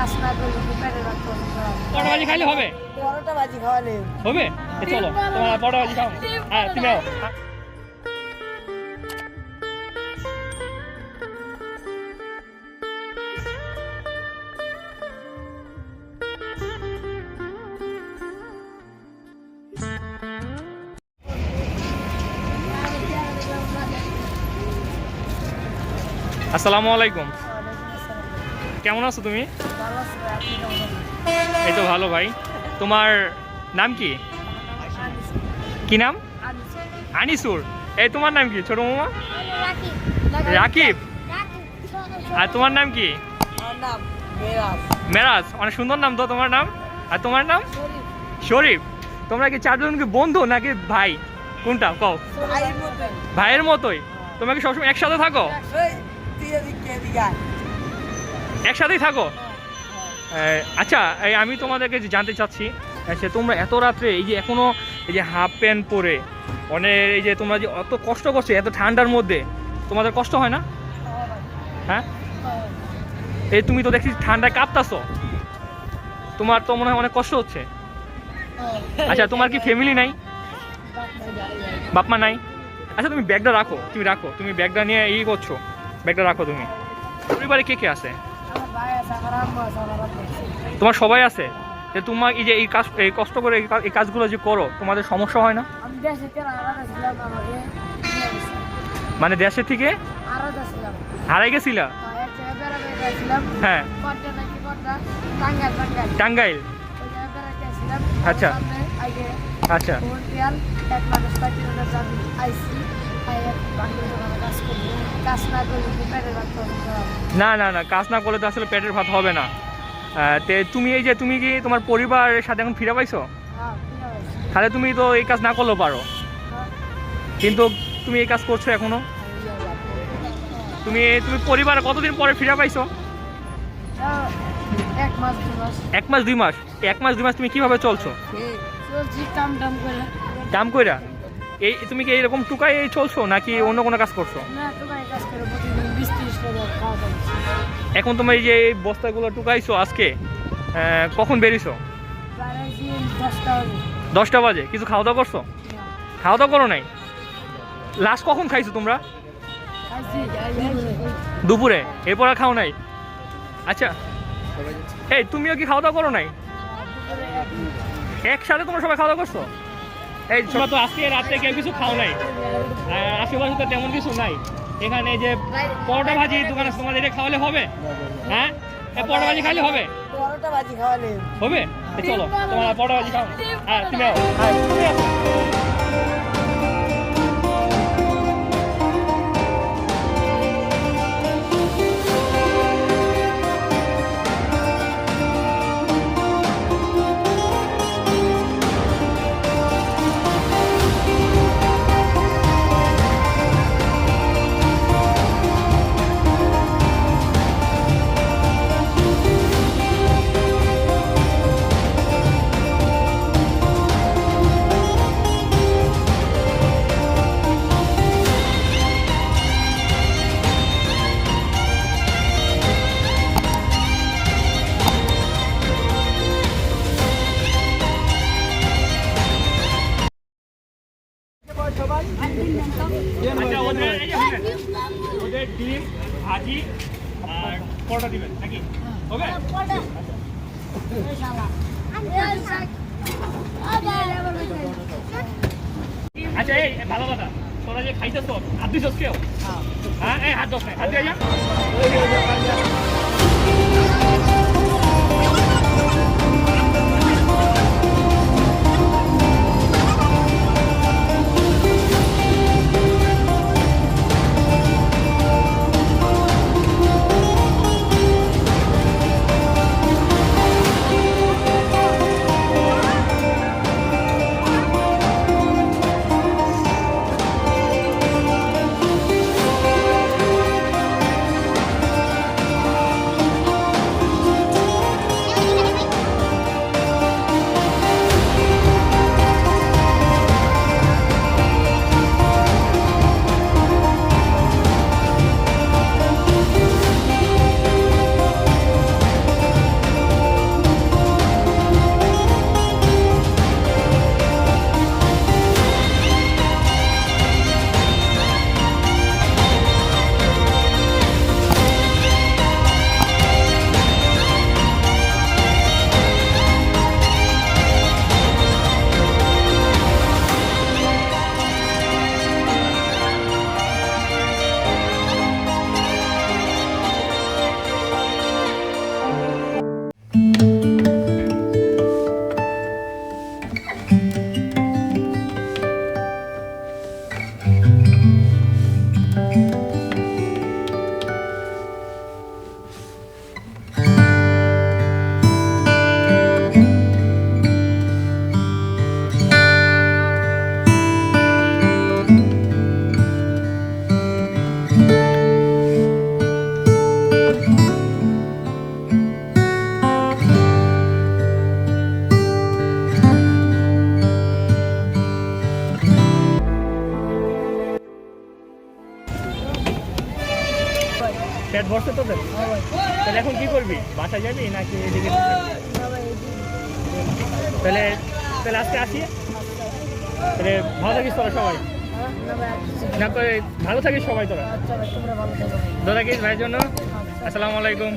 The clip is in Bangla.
কাজ না করলে কি পেটে রক্ত ভাজি খাইলে হবে? পরোটা ভাজি খাওয়ালে হবে? চলো তোমার পরোটা ভাজি খাও হ্যাঁ তুমি আসসালামু আলাইকুম। কেমন আছো তুমি? এই তো ভালো ভাই। তোমার নাম কি? কি নাম? আনিসুর। এই তোমার নাম কি ছোট মামা? রাকিব। আর তোমার নাম কি? মেরাজ। মেরাজ অনেক সুন্দর নাম তো তোমার নাম। আর তোমার নাম? শরীফ। তোমরা কি চারজন কি বন্ধু নাকি ভাই? কোনটা? কও। ভাইয়ের ভাইয়ের মতোই। তোমরা কি সবসময় একসাথে থাকো? একসাথেই থাকো। আচ্ছা এই আমি তোমাদেরকে জানতে চাচ্ছি সে তোমরা এত রাত্রে এই যে এখনও এই যে হাফ প্যান্ট পরে অনেক এই যে তোমরা যে অত কষ্ট করছ, এত ঠান্ডার মধ্যে, তোমাদের কষ্ট হয় না? হ্যাঁ? এই তুমি তো দেখছি ঠান্ডায় কাঁপতাছো। তোমার তো মনে হয় অনেক কষ্ট হচ্ছে। আচ্ছা তোমার কি ফ্যামিলি নাই? বাপ মা নাই? আচ্ছা তুমি ব্যাগটা রাখো, তুমি রাখো, তুমি ব্যাগটা নিয়ে ই করছ। ব্যাগটা রাখো তুমি। পরিবারে কে কে আছে? তোমার সবাই আছে? যে তোমার এই যে এই কাজ এই কষ্ট করে এই কাজগুলো যে করো তোমাদের সমস্যা হয় না? দেশে। মানে দেশের থেকে? হারাই গেছিলা? হ্যাঁ। টাঙ্গাইল আচ্ছা। আচ্ছা। না? না না কাজ না করলে তো আসলে পেটের ভাত হবে না। তে তুমি এই যে তুমি কি তোমার পরিবারের সাথে এখন ফিরে পাইছো? তাহলে তুমি তো এই কাজ না করলেও পারো। কিন্তু তুমি এই কাজ করছ এখনও? তুমি তুমি পরিবার কতদিন পরে ফিরে পাইছো? এক মাস দুই মাস। এক মাস দুই মাস তুমি কীভাবে চলছো? কাম কইরা? এই তুমি কি এইরকম টুকাই চলছো নাকি অন্য কোনো কাজ করছ? এখন তোমার এই যে এই বস্তাগুলো টুকাইছো আজকে কখন বেরিয়েছো? দশটা বাজে। কিছু খাওয়া দাওয়া করছ? খাওয়া দাওয়া করো নাই? লাস্ট কখন খাইছো তোমরা? দুপুরে এরপর আর খাও নাই? আচ্ছা এই তুমিও কি খাওয়া দাওয়া করো নাই? একসাথে তোমরা সবাই খাওয়া দাওয়া করছ? এই তোমরা তো আজকে রাত্রে কেউ কিছু খাও নাই। আশেপাশে তো তেমন কিছু নাই। এখানে যে পরোটা ভাজি দোকান আছে তোমাদের এটা খাওয়ালে হবে? হ্যাঁ? পরোটা ভাজি খাইলে হবে? পরোটা ভাজি খাওয়ালে। হবে? চলো তোমার পরোটা ভাজি খাও। হ্যাঁ তুমি পরোটা দিবেন নাকি? ওকে আচ্ছা এই ভালো কথা। তোরা যে খাইতেছ তো হাত দিছস কেউ? হ্যাঁ। এই হাত দোষ হাত দিয়ে যা। ধরছে তোদের? হ্যাঁ তাহলে এখন কি করবি? বাসায় যাবি নাকি এদিকে তাহলে তাহলে আজকে আসি? তাহলে ভালো থাকিস তোরা সবাই। না করে ভালো থাকিস সবাই তোরা। দাদা কি ভাইয়ের জন্য? আসসালামু আলাইকুম।